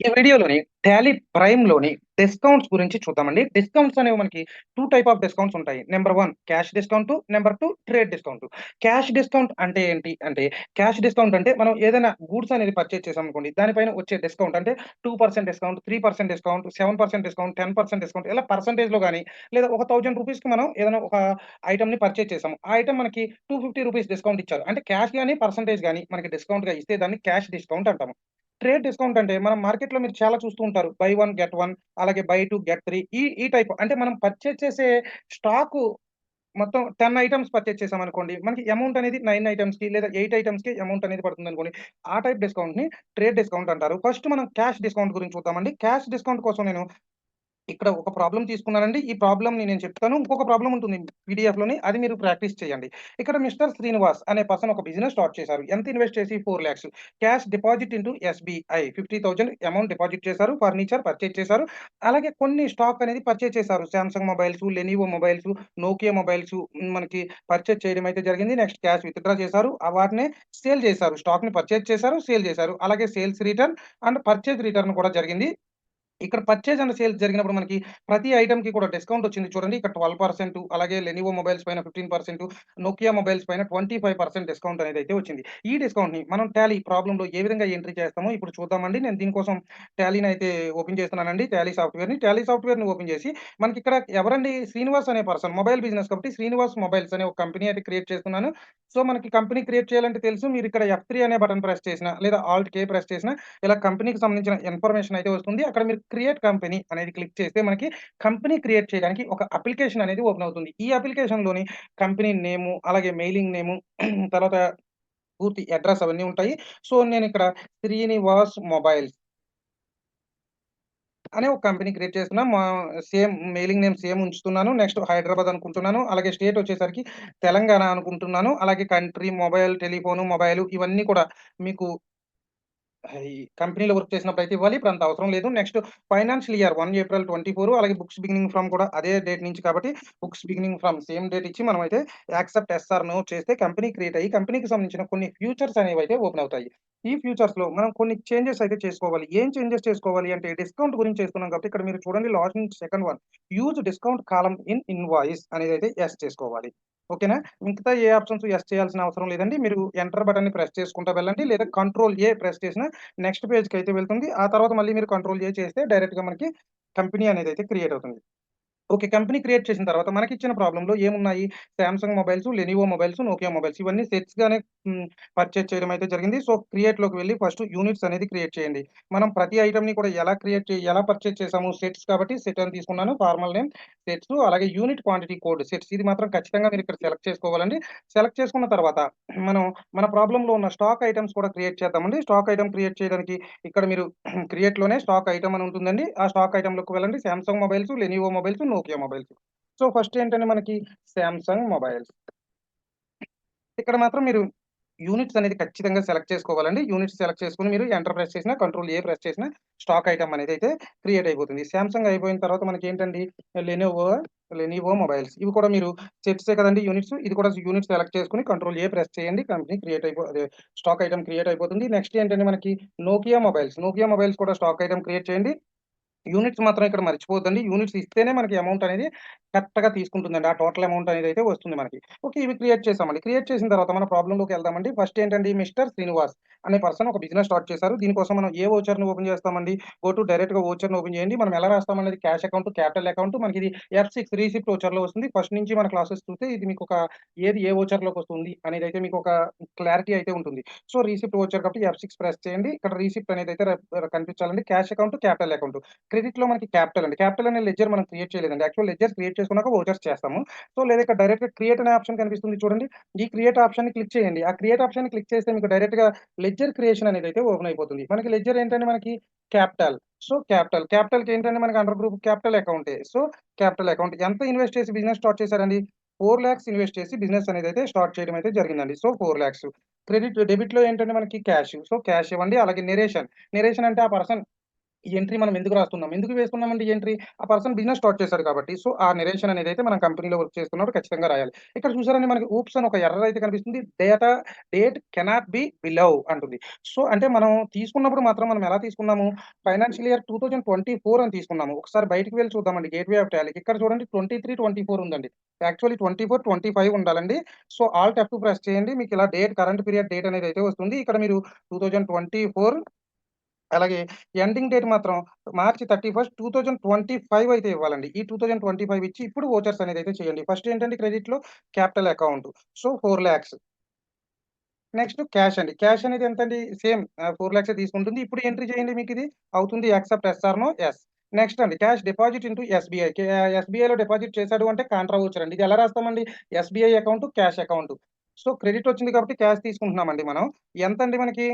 ఈ వీడియోలోని Tally ప్రైమ్లోని discounts గురించి చూద్దామండి. డిస్కౌంట్స్ అనేవి మనకి టూ టైప్ ఆఫ్ డిస్కౌంట్స్ ఉంటాయి. Number one cash discount, number two trade discount. Cash discount అంటే ఏంటి అంటే క్యాష్ డిస్కౌంట్ అంటే మనం ఏదైనా గూడ్స్ అనేది పర్చేజ్ చేసామనుకోండి. దానిపైన వచ్చే డిస్కౌంట్ అంటే two percent discount, three percent discount, seven percent discount, 10% discount ఇలా పర్సెంటేజ్‌లో కానీ లేదా ఒక 1000 రూపీస్‌కి మనం ఏదైనా ఒక ఐటమ్ని పర్చేజ్ చేసాము. ఆ ఐటమ్ మనకి 250 రూపీస్ డిస్కౌంట్ ఇచ్చారు. అంటే క్యాష్ కానీ పర్సెంటేజ్ కానీ మనకి డిస్కౌంట్గా ఇస్తే దాన్ని క్యాష్ డిస్కౌంట్ అంటాము. ట్రేడ్ డిస్కౌంట్ అంటే మనం మార్కెట్‌లో మీరు చాలా చూస్తూ ఉంటారు. బై వన్ గెట్ వన్ అలాగే బై టూ గెట్ త్రీ ఈ ఈ టైప్ అంటే మనం పర్చేజ్ చేసే స్టాక్ మొత్తం 10 ఐటెమ్స్ పర్చేజ్ చేసామనుకోండి. మనకి అమౌంట్ అనేది నైన్ ఐటమ్స్కి లేదా ఎయిట్ ఐటమ్స్కి అమౌంట్ అనేది పడుతుంది అనుకోండి ఆ టైప్ డిస్కౌంట్ని ట్రేడ్ డిస్కౌంట్ అంటారు. ఫస్ట్ మనం క్యాష్ డిస్కౌంట్ గురించి చూద్దామండి. క్యాష్ డిస్కౌంట్ కోసం నేను ఇక్కడ ఒక ప్రాబ్లం తీసుకున్నారండి ఈ ప్రాబ్లమ్‌ని నేను చెప్తాను. ఇంకొక ప్రాబ్లం ఉంటుంది పీడిఎఫ్లోని అది మీరు ప్రాక్టీస్ చేయండి. ఇక్కడ మిస్టర్ శ్రీనివాస్ అనే పర్సన్ ఒక బిజినెస్ స్టార్ట్ చేశారు. ఎంత ఇన్వెస్ట్ చేసి 4,00,000 cash deposit into SBI 50,000 amount deposit చేశారు. ఫర్నిచర్ పర్చేజ్ చేశారు. అలాగే కొన్ని స్టాక్ అనేది పర్చేజ్ చేశారు. Samsung mobiles, Lenovo mobiles, Nokia mobiles మనకి పర్చేజ్ చేయడం అయితే జరిగింది. నెక్స్ట్ క్యాష్ విత్‌డ్రా చేశారు. వాటిని సేల్ చేశారు. స్టాక్‌ని పర్చేజ్ చేశారు. సేల్ చేశారు. అలాగే sales return and purchase return కూడా జరిగింది. ఇక్కడ పర్చేజ్ అండ్ సేల్స్ జరిగినప్పుడు మనకి ప్రతి ఐటమ్కి కూడా డిస్కౌంట్ వచ్చింది చూడండి. ఇక్కడ 12% అలాగే లెనివో మొబైల్స్ పైన 15%, నోకియా మొబైల్స్ పైన 25% డిస్కౌంట్ అనేది అయితే వచ్చింది. ఈ డిస్కౌంట్ని మనం టాలీ ప్రాబ్లమ్‌లో ఏ విధంగా ఎంట్రీ చేస్తామో ఇప్పుడు చూద్దామండి. నేను దీనికోసం టాలీని అయితే ఓపెన్ చేస్తున్నానండి. టాలీ సాఫ్ట్‌వేర్‌ని. టాలీ సాఫ్ట్వేర్ని ఓపెన్ చేసి మనకి ఇక్కడ ఎవరండి శ్రీనివాస్ అనే పర్సన్ మొబైల్ బిజినెస్ కాబట్టి శ్రీనివాస్ మొబైల్స్ అనే ఒక కంపెనీ అయితే క్రియేట్ చేస్తున్నాను. సో మనకి కంపెనీ క్రియేట్ చేయాలంటే తెలుసు. మీరు ఇక్కడ ఎఫ్3 అనే బటన్ ప్రెస్ చేసినా లేదా ఆల్ట్ కే ప్రెస్ చేసినా ఇలా కంపెనీకి సంబంధించిన ఇన్ఫర్మేషన్ అయితే వస్తుంది. అక్కడ మీరు క్రియేట్ కంపెనీ అనేది క్లిక్ చేస్తే మనకి కంపెనీ క్రియేట్ చేయడానికి ఒక అప్లికేషన్ అనేది ఓపెన్ అవుతుంది. ఈ అప్లికేషన్‌లోని కంపెనీ నేము, అలాగే మెయిలింగ్ నేము తర్వాత పూర్తి అడ్రస్ అవన్నీ ఉంటాయి. సో నేను ఇక్కడ శ్రీనివాస్ మొబైల్స్ అనే ఒక కంపెనీ క్రియేట్ చేస్తున్నాం. మా సేమ్ మెయిలింగ్ నేమ్ సేమ్ ఉంచుతున్నాను. నెక్స్ట్ హైదరాబాద్ అనుకుంటున్నాను. అలాగే స్టేట్ వచ్చేసరికి తెలంగాణ అనుకుంటున్నాను. అలాగే కంట్రీ, మొబైల్, టెలిఫోను, మొబైల్ ఇవన్నీ కూడా మీకు కంపెనీలో వర్క్ చేసినప్పుడైతే ఇవ్వాలి. ఇప్పుడు అంత అవసరం లేదు. Next financial year one April 24 అలాగే బుక్స్ బిగినింగ్ ఫ్రమ్ కూడా అదే డేట్ నుంచి కాబట్టి books beginning from same date ఇచ్చి మనం అయితే యాక్సెప్ట్ ఎస్ఆర్ నో చేస్తే కంపెనీ క్రియేట్ అయ్యి కంపెనీకి సంబంధించిన కొన్ని ఫ్యూచర్స్ అనేవి అయితే ఓపెన్ అవుతాయి. ఈ ఫ్యూచర్స్లో మనం కొన్ని చేంజెస్ అయితే చేసుకోవాలి. ఏం చేంజెస్ చేసుకోవాలి అంటే డిస్కౌంట్ గురించి చేస్తున్నాం కాబట్టి ఇక్కడ మీరు చూడండి last second one use discount column in invoice అనేది అయితే ఎస్ చేసుకోవాలి. ఓకేనా? మిగతా ఏ ఆప్షన్స్ యెస్ చేయాల్సిన అవసరం లేదండి. మీరు ఎంటర్ బటన్‌ని ప్రెస్ చేసుకుంటా వెళ్ళండి. లేదా కంట్రోల్ ఏ ప్రెస్ చేసినా నెక్స్ట్ పేజ్‌కైతే వెళ్తుంది. ఆ తర్వాత మళ్ళీ మీరు కంట్రోల్ ఏ చేస్తే డైరెక్ట్‌గా మనకి కంపెనీ అనేది అయితే క్రియేట్ అవుతుంది. ఓకే. కంపెనీ క్రియేట్ చేసిన తర్వాత మనకి ఇచ్చిన ప్రాబ్లంలో ఏమున్నాయి? Samsung mobiles, Lenovo mobiles, Nokia mobiles ఇవన్నీ సెట్స్ గానే పర్చేజ్ చేయడం అయితే జరిగింది. సో క్రియేట్‌లోకి వెళ్ళి ఫస్ట్ యూనిట్స్ అనేది క్రియేట్ చేయండి. మనం ప్రతి ఐటెమ్‌ని కూడా ఎలా క్రియేట్ ఎలా పర్చేజ్ చేసాము సెట్స్ కాబట్టి సెట్ అని తీసుకున్నాను. ఫార్మల్ నేమ్ సెట్స్ అలాగే యూనిట్ క్వాంటిటీ కోడ్ సెట్స్ ఇది మాత్రం ఖచ్చితంగా మీరు ఇక్కడ సెలెక్ట్ చేసుకోవాలండి. సెలెక్ట్ చేసుకున్న తర్వాత మనం మన ప్రాబ్లంలో ఉన్న స్టాక్ ఐటమ్స్ కూడా క్రియేట్ చేద్దామండి. స్టాక్ ఐటమ్ క్రియేట్ చేయడానికి ఇక్కడ మీరు క్రియేట్‌లోనే స్టాక్ ఐటమ్ అని ఉంటుందండి. ఆ స్టాక్ ఐటెమ్‌లోకి వెళ్ళండి. Samsung mobiles, Lenovo mobiles, Nokia mobiles. So first ఏంటంటే మనకి సామ్‌సంగ్ మొబైల్స్. ఇక్కడ మాత్రం మీరు యూనిట్స్ అనేది ఖచ్చితంగా సెలెక్ట్ చేసుకోవాలండి. యూనిట్స్ సెలెక్ట్ చేసుకొని మీరు ఎంటర్ ప్రెస్ చేసినా, కంట్రోల్ ఏ ప్రెస్ చేసినా స్టాక్ ఐటమ్ అనేది అయితే క్రియేట్ అయిపోతుంది. సామ్‌సంగ్ అయిపోయిన తర్వాత మనకి ఏంటండి లెనోవో, లెనివో మొబైల్స్ ఇవి కూడా మీరు సెట్సే కదండీ యూనిట్స్. ఇది కూడా యూనిట్స్ సెలెక్ట్ చేసుకుని కంట్రోల్ ఏ ప్రెస్ చేయండి. కంపెనీ క్రియేట్ అయిపో స్టాక్ ఐటమ్ క్రియేట్ అయిపోతుంది. నెక్స్ట్ ఏంటంటే మనకి నోకియా మొబైల్స్. నోకియా మొబైల్స్ కూడా స్టాక్ ఐటమ్ క్రియేట్ చేయండి. యూనిట్స్ మాత్రం ఇక్కడ మర్చిపోద్దండి యూనిట్స్ ఇస్తేనే మనకి అమౌంట్ అనేది కరెక్ట్‌గా తీసుకుంటుందండి. ఆ టోటల్ అమౌంట్ అనేది అయితే వస్తుంది మనకి. ఓకే. ఇవి క్రియేట్ చేసామండి. క్రియేట్ చేసిన తర్వాత మన ప్రాబ్లమ్‌లోకి వెళ్దామండి. ఫస్ట్ ఏంటండి మిస్టర్ శ్రీనివాస్ అనే పర్సన్ ఒక బిజినెస్ స్టార్ట్ చేశారు. దీనికోసం మనం ఏ వోచర్‌ని ఓపెన్ చేస్తామండి. గో టు డైరెక్ట్‌గా ఓచర్ ఓపెన్ చేయండి. మనం ఎలా రాస్తామనేది క్యాష్ అకౌంట్, క్యాపిటల్ అకౌంట్ మనకి ఎఫ్ సిక్స్ రిసిప్ట్లో వస్తుంది. ఫస్ట్ నుంచి మన క్లాసెస్ చూస్తే ఇది మీకు ఒక ఏది ఏ వోచర్‌లోకి వస్తుంది అనేది అయితే మీకు ఒక క్లారిటీ అయితే ఉంటుంది. సో రిసిప్ట్ ఓచర్ కాబట్టి ఎఫ్ సిక్స్ ప్రెస్ చేయండి. ఇక్కడ రిసిప్ట్ అనేది అయితే కనిపించాలండి. Cash account, capital account. క్రెడిట్‌లో మనకి క్యాపిటల్ అండి. క్యాపిటల్ అనే లెజర్ మనం క్రియేట్ చేయలేదండి. యాక్చువల్ లెజర్ క్రియేట్ చేసుకున్నాక ఓచర్స్ చేస్తాము. సో లేదా ఇక్కడ డైరెక్ట్‌గా క్రియేట్ అనే ఆప్షన్ కనిపిస్తుంది చూడండి. ఈ క్రియేట్ ఆప్షన్ క్లిక్ చేయండి. ఆ క్రియేట్ ఆప్షన్ క్లిక్ చేస్తే మీకు డైరెక్ట్‌గా లెడ్జర్ క్రియేషన్ అనేదైతే ఓపెన్ అయిపోతుంది. మనకి లెడ్జర్ ఏంటంటే మనకి క్యాపిటల్. So capital. క్యాపిటల్‌కి ఏంటంటే మనకి అండర్ గ్రూప్ క్యాపిటల్ అకౌంటే. సో క్యాపిటల్ అకౌంట్ ఎంత ఇన్వెస్ట్ చేసి బిజినెస్ స్టార్ట్ చేశారండి? 4,00,000 ఇన్వెస్ట్ చేసి బిజినెస్ అనేదైతే స్టార్ట్ చేయడం అయితే జరిగిందండి. సో 4,00,000 క్రెడిట్ డెబిట్‌లో ఏంటంటే మనకి క్యాష్. సో క్యాష్ ఇవ్వండి. అలాగే నెరేషన్ నెరేషన్ అంటే ఆ పర్సన్ ఈ ఎంట్రీ మనం ఎందుకు రాస్తున్నాం? ఎందుకు వేసుకున్నామండి ఈ ఎంట్రీ? ఆ పర్సన్ బిజినెస్ స్టార్ట్ చేశారు కాబట్టి. సో, ఆ నిరేషన్ అనేది అయితే మనం కంపెనీలో వర్క్ చేస్తున్నప్పుడు ఖచ్చితంగా రాయాలి. ఇక్కడ చూసారని మనకి ఊప్స్ అని ఒక ఎర్రర్ అయితే కనిపిస్తుంది. Data date cannot be below అంటుంది. సో, అంటే మనం తీసుకున్నప్పుడు మాత్రం మనం ఎలా తీసుకున్నాము? ఫైనాన్షియల్ ఇయర్ 2024 అని తీసుకున్నాము. ఒకసారి బయటికి వెళ్ళి చూద్దామండి గేట్‌వే ఆఫ్ టాలీకి. ఇక్కడ చూడండి 23, 24 ఉందండి. యాక్చువల్లీ 24, 25 ఉండాలండి. సో, ఆల్ టెఫ్ ప్రెస్ చేయండి. మీకు ఇలా డేట్ కరెంట్ పీరియడ్ డేట్ అనేది అయితే వస్తుంది. ఇక్కడ మీరు 2024 అలాగే ఎండింగ్ డేట్ మాత్రం మార్చ్ 31, 2025 అయితే ఇవ్వాలండి. ఈ 2025 ఇచ్చి ఇప్పుడు ఓచర్స్ అనేది అయితే చేయండి. ఫస్ట్ ఏంటంటే క్రెడిట్‌లో capital account. So, 4,00,000 next cash అండి. క్యాష్ అనేది ఎంత అండి సేమ్ ఫోర్ ల్యాక్స్ తీసుకుంటుంది. ఇప్పుడు ఎంట్రీ చేయండి మీకు ఇది అవుతుంది accept yes or no yes next అండి క్యాష్ డిపాజిట్ ఇంటూ ఎస్‌బీఐ. ఎస్‌బీఐలో డిపాజిట్ చేశాడు అంటే కాంట్రా వోచర్ అండి. ఇది ఎలా రాస్తామండి? SBI account, cash account. So, credit వచ్చింది కాబట్టి క్యాష్ తీసుకుంటున్నామండి మనం. ఎంత అండి మనకి?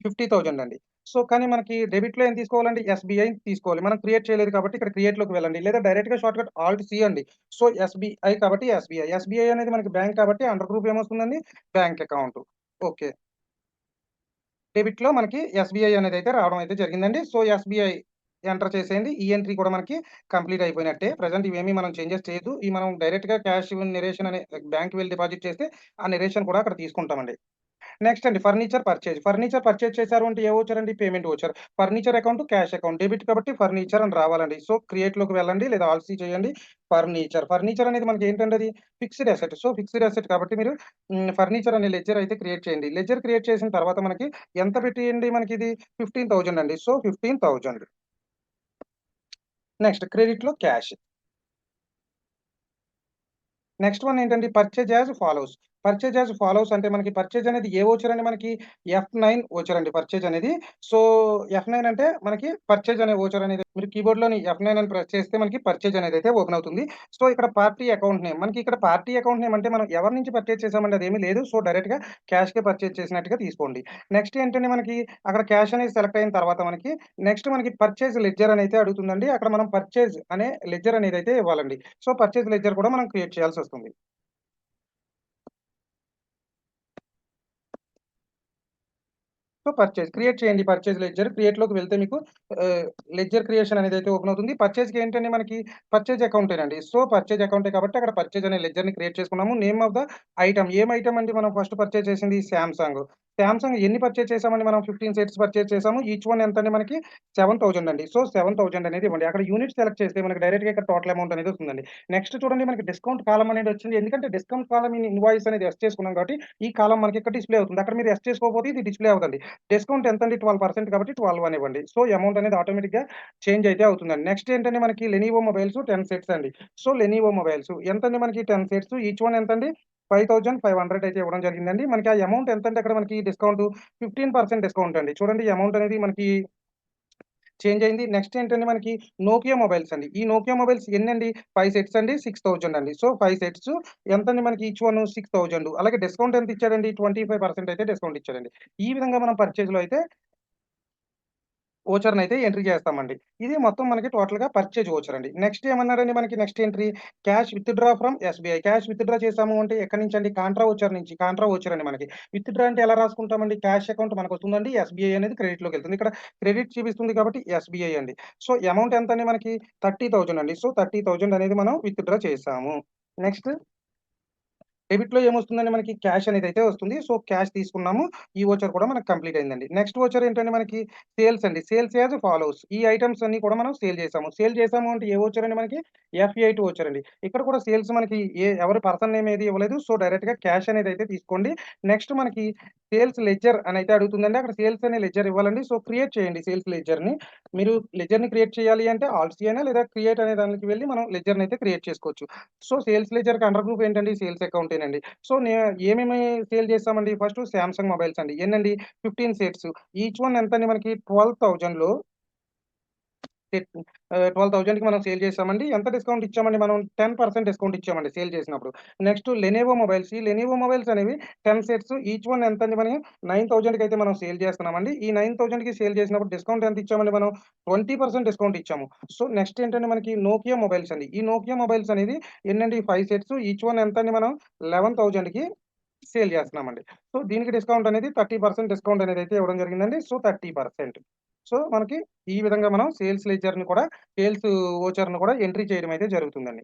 50,000 అండి. సో, కానీ మనకి డెబిట్‌లో ఏం తీసుకోవాలండి? ఎస్‌బీఐ తీసుకోవాలి. మనం క్రియేట్ చేయలేదు కాబట్టి ఇక్కడ క్రియేట్‌లోకి వెళ్ళండి. లేదా డైరెక్ట్‌గా షార్ట్‌కట్ ఆల్ట్ సి అండి. సో, ఎస్‌బీఐ కాబట్టి ఎస్‌బీఐ. ఎస్‌బీఐ అనేది మనకి బ్యాంక్ కాబట్టి under group ఏమొస్తుందండి? Bank account. Okay. డెబిట్‌లో మనకి ఎస్‌బీఐ అనేది అయితే రావడం అయితే జరిగిందండి. సో, ఎస్‌బీఐ ఎంటర్ చేసేయండి. ఈ ఎంట్రీ కూడా మనకి కంప్లీట్ అయిపోయినట్టే. ప్రజెంట్ ఇవేమీ మనం చేంజెస్ చేయదు ఈ మనం డైరెక్ట్‌గా క్యాష్ నిరేషన్ అనే బ్యాంక్ వెళ్ళి డిపాజిట్ చేస్తే ఆ నిరేషన్ కూడా అక్కడ తీసుకుంటామండి. నెక్స్ట్ అండి ఫర్నిచర్ పర్చేజ్. ఫర్నిచర్ పర్చేజ్ చేశారు అంటే ఏ ఓచర్ అండి? Payment voucher furniture account, cash account. Debit కాబట్టి ఫర్నిచర్ అని రావాలండి. సో, క్రియేట్‌లోకి వెళ్ళండి లేదా ఆల్సీ చేయండి. ఫర్నిచర్. ఫర్నిచర్ అనేది మనకి ఏంటంటే అది? Fixed asset. So, fixed asset కాబట్టి మీరు ఫర్నిచర్ అనే లెడ్జర్ అయితే క్రియేట్ చేయండి. లెడ్జర్ క్రియేట్ చేసిన తర్వాత మనకి ఎంత పెట్టియండి ఫిఫ్టీన్ 15,000 అండి. సో, 15,000 నెక్స్ట్ క్రెడిట్‌లో క్యాష్. నెక్స్ట్ వన్ ఏంటండి? Purchase as follows. Purchase as follows అంటే మనకి పర్చేజ్ అనేది ఏ ఓచర్ అండి మనకి? ఎఫ్ నైన్ ఓచర్ అండి పర్చేజ్ అనేది. సో, ఎఫ్ నైన్ అంటే మనకి పర్చేజ్ అనే ఓచర్ అనేది మీరు కీబోర్డ్‌లోని ఎఫ్9 అని ప్రెస్ చేస్తే మనకి పర్చేజ్ అయితే ఓపెన్ అవుతుంది. సో, ఇక్కడ పార్టీ అకౌంట్ నేమ్. మనకి ఇక్కడ పార్టీ అకౌంట్ నేమ్ అంటే మనం ఎవరి నుంచి పర్చేజ్ చేసామండి అదేమీ లేదు. సో, డైరెక్ట్‌గా క్యాష్‌కే పర్చేజ్ చేసినట్టుగా తీసుకోండి. నెక్స్ట్ ఏంటంటే మనకి అక్కడ క్యాష్ అనేది సెలెక్ట్ అయిన తర్వాత మనకి నెక్స్ట్ మనకి పర్చేజ్ లెడ్జర్ అని అయితే అడుగుతుందండి. అక్కడ మనం పర్చేజ్ అనే లెడ్జర్ అయితే ఇవ్వాలండి. సో, పర్చేజ్ లెడ్జర్ కూడా మనం క్రియేట్ చేయాల్సి వస్తుంది సో, పర్చేజ్ క్రియేట్ చేయండి పర్చేజ్ లెడ్జర్. క్రియేట్‌లోకి వెళ్తే మీకు లెడ్జర్ క్రియేషన్ అయితే ఓపెన్ అవుతుంది. పర్చేజ్‌కి ఏంటంటే మనకి పర్చేజ్ అకౌంటేనండి. సో, పర్చేజ్ అకౌంటే కాబట్టి అక్కడ పర్చేజ్ అనే లెడ్జర్‌ని క్రియేట్ చేసుకున్నాము. నేమ్ ఆఫ్ ద ఐటమ్ ఏం ఐటమ్ అండి మనం ఫస్ట్ పర్చేజ్ చేసింది? శాంసంగ్ సామ్‌సంగ్ ఎన్ని పర్చేజ్ చేసామండి మనం? 15 సెట్స్ పర్చేజ్ చేసాము. ఈచ్ వన్ ఎంతండి మనకి? 7,000 అండి. సో, 7,000 అనేది ఇవ్వండి. అక్కడ యూనిట్ సెలెక్ట్ చేస్తే మనకి డైరెక్ట్‌గా ఇక్కడ టోటల్ అమౌంట్ అనేది వస్తుందండి. నెక్స్ట్ చూడండి మనకి డిస్కౌంట్ కాలం అనేది వచ్చింది. ఎందుకంటే డిస్కౌంట్ కాలం ఇన్ ఇన్వాయిస్ అనేది ఎస్ చేసుకున్నాం కాబట్టి ఈ కాలం మనకి ఇక్కడ డిస్‌ప్లే అవుతుంది. అక్కడ మీరు ఎస్ చేసుకోకపోతే ఇది డిస్‌ప్లే అవుతుంది డిస్కౌంట్ ఎంతండి? 12% కాబట్టి 12 అనివ్వండి సో, అమౌంట్ అనేది ఆటోమేటిక్‌గా చేంజ్ అయితే అవుతుందండి. నెక్స్ట్ ఏంటంటే మనకి లెనీవో మొబైల్స్ 10 సెట్స్ అండి. సో, లెనీవో మొబైల్స్ ఎంతండి మనకి 10 సెట్స్ ఈచ్ వన్ ఎంతండి? 5,500 అయితే ఇవ్వడం జరిగిందండి. మనకి ఆ అమౌంట్ ఎంతంటే అక్కడ మనకి డిస్కౌంట్ 15% డిస్కౌంట్ అండి. చూడండి అమౌంట్ అనేది మనకి చేంజ్ అయింది. నెక్స్ట్ ఏంటంటే మనకి నోకియా మొబైల్స్ అండి. ఈ నోకియా మొబైల్స్ ఎన్నండి? ఫైవ్ సెట్స్ అండి. 6,000 అండి. సో, ఫైవ్ సెట్స్ ఎంత అండి మనకి ఈచ్ వన్ 6,000 అలాగే డిస్కౌంట్ ఎంత ఇచ్చాడండి? 25% అయితే డిస్కౌంట్ ఇచ్చాడండి. ఈ విధంగా మనం పర్చేజ్‌లో అయితే ఓచర్ని అయితే ఎంట్రీ చేస్తామండి. ఇది మొత్తం మనకి టోటల్‌గా పర్చేజ్ ఓచర్ అండి. నెక్స్ట్ ఏమన్నారండి మనకి next entry cash withdraw from SBI. Cash withdraw చేసాము అంటే ఎక్కడి అండి కాంట్రా ఓచర్ నుంచి. కాంట్రా ఓచర్ అండి మనకి. విత్‌డ్రా అంటే ఎలా రాసుకుంటామండి? క్యాష్ అకౌంట్ మనకు వస్తుందండి ఎస్‌బీఐ అనేది క్రెడిట్‌లోకి వెళ్తుంది. ఇక్కడ క్రెడిట్ చూపిస్తుంది కాబట్టి ఎస్‌బీఐ అండి. సో, అమౌంట్ ఎంత అండి మనకి? 30,000 అండి. సో, 30,000 అనేది మనం విత్‌డ్రా చేసాము. నెక్స్ట్ డెబిట్‌లో ఏమొస్తుందండి మనకి? క్యాష్ అనేది అయితే వస్తుంది. సో, క్యాష్ తీసుకున్నాము. ఈ ఓచర్ కూడా మనకు కంప్లీట్ అయిందండి. నెక్స్ట్ వచ్చర్ ఏంటంటే మనకి సేల్స్ అండి. Sales as follows. ఈ ఐటమ్స్ అన్నీ కూడా మనం సేల్ చేసాము. సేల్ చేసాము అంటే ఏ ఓచర్ అండి మనకి? ఎఫ్8 ఓచర్ అండి. ఇక్కడ కూడా సేల్స్ మనకి ఏ ఎవరి పర్సన్ నేమ్ ఏది ఇవ్వలేదు. సో, డైరెక్ట్‌గా క్యాష్ అనేది అయితే తీసుకోండి. నెక్స్ట్ మనకి సేల్స్ లెజర్ అని అయితే అడుగుతుందండి. అక్కడ సేల్స్ అనే లెజర్ ఇవ్వాలండి. సో, క్రియేట్ చేయండి సేల్స్ లెజర్ని మీరు లెజర్ని క్రియేట్ చేయాలి అంటే ఆల్సీ అయినా లేదా క్రియేట్ అనే దానికి వెళ్ళి మనం లెజర్ని అయితే క్రియేట్ చేసుకోవచ్చు. సో, సేల్స్ లెజర్కి అండర్ గ్రూప్ ఏంటండి? సేల్స్ అకౌంటేనండి. సో, ఏమేమి సేల్ చేస్తామండి ఫస్ట్ సామ్‌సంగ్ మొబైల్స్ అండి. ఏంటండి ఫిఫ్టీన్ సెట్స్. ఈచ్ వన్ ఎంతండి మనకి? ట్వెల్వ్ థౌజండ్లో ట్వెల్వ్ థౌసండ్కి మనం సేల్ చేసామండి. ఎంత డిస్కౌంట్ ఇచ్చామండి మనం? 10% డిస్కౌంట్ ఇచ్చామండి సేల్ చేసినప్పుడు. Next Lenovo mobiles. ఈ లెనోవో మొబైల్స్ అనేవి 10 సెట్స్ ఈచ్ వన్ ఎంత ఎంతండి మనకి? 9,000కి అయితే మనం సేల్ చేస్తున్నామండి. ఈ 9,000కి సేల్ చేసినప్పుడు డిస్కౌంట్ ఎంత ఇచ్చామండి మనం? 20% డిస్కౌంట్ ఇచ్చాము. సో, నెక్స్ట్ ఏంటంటే మనకి నోకియా మొబైల్స్ అండి. ఈ నోకియా మొబైల్స్ అనేది ఎన్నండి? ఫైవ్ సెట్స్ ఈచ్ వన్ ఎంతండి మనం? 11,000కి సేల్ చేస్తున్నామండి. సో, దీనికి డిస్కౌంట్ అనేది 30% డిస్కౌంట్ అయితే ఇవ్వడం జరిగిందండి. సో, 30%. సో, మనకి ఈ విధంగా మనం సేల్స్ లెజర్ని కూడా సేల్స్ వోచర్‌ని కూడా ఎంట్రీ చేయడం అయితే జరుగుతుందండి.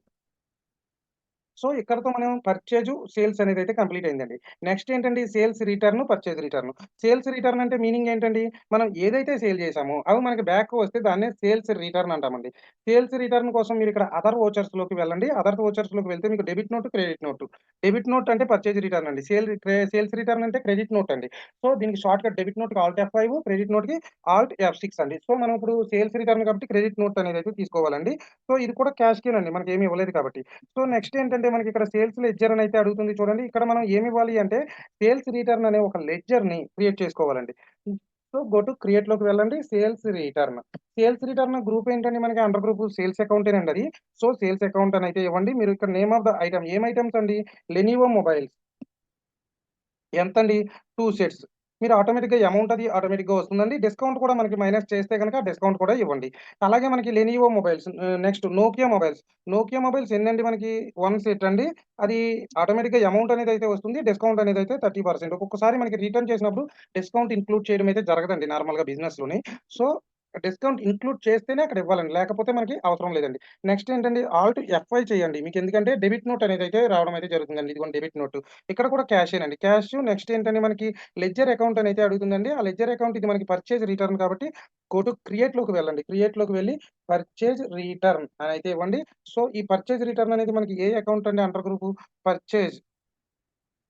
సో, ఇక్కడతో మనం పర్చేజ్ సేల్స్ అనేది అయితే కంప్లీట్ అయిందండి. నెక్స్ట్ ఏంటండి sales return, purchase return. Sales return అంటే మీనింగ్ ఏంటండి? మనం ఏదైతే సేల్ చేసామో అవి మనకి బ్యాక్ వస్తే దాన్నే సేల్స్ రిటర్న్ అంటామండి. సేల్స్ రిటర్న్ కోసం మీరు ఇక్కడ అదర్ వోచర్స్‌లోకి వెళ్ళండి. అదర్ వోచర్స్‌లోకి వెళ్తే మీకు debit note, credit note. Debit note అంటే పర్చేజ్ రిటర్న్ అండి. సేల్ సేల్స్ రిటర్న్ అంటే క్రెడిట్ నోట్ అండి. సో, దీనికి షార్ట్‌కట్ డెబిట్ నోట్‌కి ఆల్ట్ F5, క్రెడిట్ నోట్‌కి ఆల్ట్ ఎఫ్ సిక్స్ అండి. సో, మనం ఇప్పుడు సేల్స్ రిటర్న్ కాబట్టి క్రెడిట్ నోట్ అనేది అయితే తీసుకోవాలండి. సో, ఇది కూడా క్యాష్‌కేనండి. ఏమి ఇవ్వలేదు కాబట్టి. సో, నెక్స్ట్ ఏంటంటే మనకి ఇక్కడ సేల్స్ లెడ్జర్ అని అయితే అడుగుతుంది చూడండి. ఇక్కడ మనం ఏమి ఇవ్వాలి అంటే సేల్స్ రిటర్న్ అనే ఒక లెడ్జర్ని క్రియేట్ చేసుకోవాలండి. సో, గో టు క్రియేట్‌లోకి వెళ్ళండి. Sales return. Sales return group ఏంటండి మనకి అండర్ గ్రూప్ సేల్స్ అకౌంటేనండి అది. సో, సేల్స్ అకౌంట్ అని అయితే ఇవ్వండి. మీరు ఇక్కడ నేమ్ ఆఫ్ ద ఐటమ్ ఏం ఐటమ్స్ అండి? Lenovo mobiles. ఎంతండి? Two sets. మీరు ఆటోమేటిక్‌గా అమౌంట్ అది ఆటోమేటిక్‌గా వస్తుందండి. డిస్కౌంట్ కూడా మనకి మైనస్ చేస్తే కనుక డిస్కౌంట్ కూడా ఇవ్వండి. అలాగే మనకి Lenovo mobiles next Nokia mobiles. Nokia mobiles ఎన్నండి మనకి వన్ సెట్ అండి. అది ఆటోమేటిక్‌గా అమౌంట్ అనేది అయితే వస్తుంది. డిస్కౌంట్ అనేది అయితే థర్టీ పర్సెంట్ ఒక్కొక్కసారి మనకి రిటర్న్ చేసినప్పుడు డిస్కౌంట్ ఇంక్లూడ్ చేయడం అయితే జరగదండి నార్మల్‌గా బిజినెస్‌లోని. సో, డిస్కౌంట్ ఇంక్లూడ్ చేస్తేనే అక్కడ ఇవ్వాలండి. లేకపోతే మనకి అవసరం లేదండి. నెక్స్ట్ ఏంటండి ఆల్ట్ ఎఫ్ఐ చేయండి. మీకు ఎందుకంటే డెబిట్ నోట్ అనేది అయితే రావడం అయితే జరుగుతుందండి. ఇదిగోండి డెబిట్ నోట్. ఇక్కడ కూడా క్యాషేనండి. క్యాష్ నెక్స్ట్ ఏంటంటే మనకి లెడ్జర్ అకౌంట్ అని అయితే అడుగుతుందండి. ఆ లెడ్జర్ అకౌంట్ ఇది మనకి పర్చేజ్ రిటర్న్ కాబట్టి కోటు క్రియేట్‌లోకి వెళ్ళండి. క్రియేట్‌లోకి వెళ్ళి పర్చేజ్ రిటర్న్ అని అయితే ఇవ్వండి. సో, ఈ పర్చేజ్ రిటర్న్ అనేది మనకి ఏ అకౌంట్ అండి under group purchase.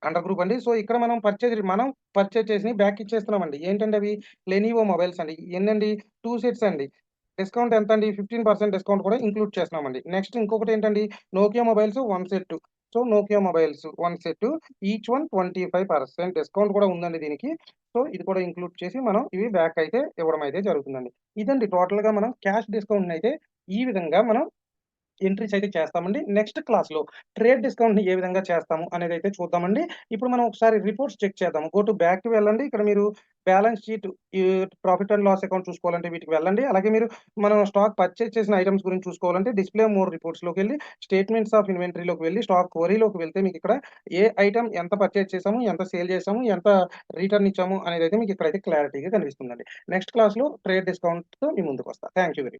Under group అండి. సో, ఇక్కడ మనం పర్చేజ్ మనం పర్చేజ్ చేసి బ్యాక్ ఇచ్చేస్తున్నామండి. ఏంటంటే అవి? లెనివో మొబైల్స్ అండి. ఎన్నండి? టూ సెట్స్ అండి. డిస్కౌంట్ ఎంతండి? 15% డిస్కౌంట్ కూడా ఇంక్లూడ్ చేస్తున్నామండి. నెక్స్ట్ ఇంకొకటి ఏంటండి Nokia mobiles one set. So, Nokia mobiles one set. Each one 25% discount కూడా ఉందండి దీనికి. సో, ఇది కూడా ఇంక్లూడ్ చేసి మనం ఇవి బ్యాక్ అయితే ఇవ్వడం అయితే జరుగుతుందండి. ఇదండి టోటల్‌గా మనం క్యాష్ డిస్కౌంట్ అయితే ఈ విధంగా మనం ఎంట్రీస్ అయితే చేస్తామండి. నెక్స్ట్ క్లాస్‌లో ట్రేడ్ డిస్కౌంట్‌ని ఏ విధంగా చేస్తాము అనేది అయితే చూద్దామండి. ఇప్పుడు మనం ఒకసారి రిపోర్ట్స్ చెక్ చేద్దాం. గో టు బ్యాక్‌కి వెళ్ళండి. ఇక్కడ మీరు balance sheet profit and loss account చూసుకోవాలంటే వీటికి వెళ్ళండి. అలాగే మీరు మనం స్టాక్ పర్చేజ్ చేసిన ఐటమ్స్ గురించి చూసుకోవాలంటే డిస్‌ప్లే మోర్ రిపోర్ట్స్‌లోకెళ్ళి స్టేట్మెంట్స్ ఆఫ్ ఇన్వెంటరీలోకి వెళ్ళి స్టాక్ క్వెరీలోకి వెళ్తే మీకు ఇక్కడ ఏ ఐటమ్ ఎంత పర్చేజ్ చేసాము, ఎంత సేల్ చేసాము, ఎంత రిటర్న్ ఇచ్చాము అనేది అయితే మీకు ఇక్కడైతే క్లారిటీగా కనిపిస్తుందండి. నెక్స్ట్ క్లాస్‌లో ట్రేడ్ డిస్కౌంట్‌తో మీ ముందుకు ముందుకొస్తా. Thank you very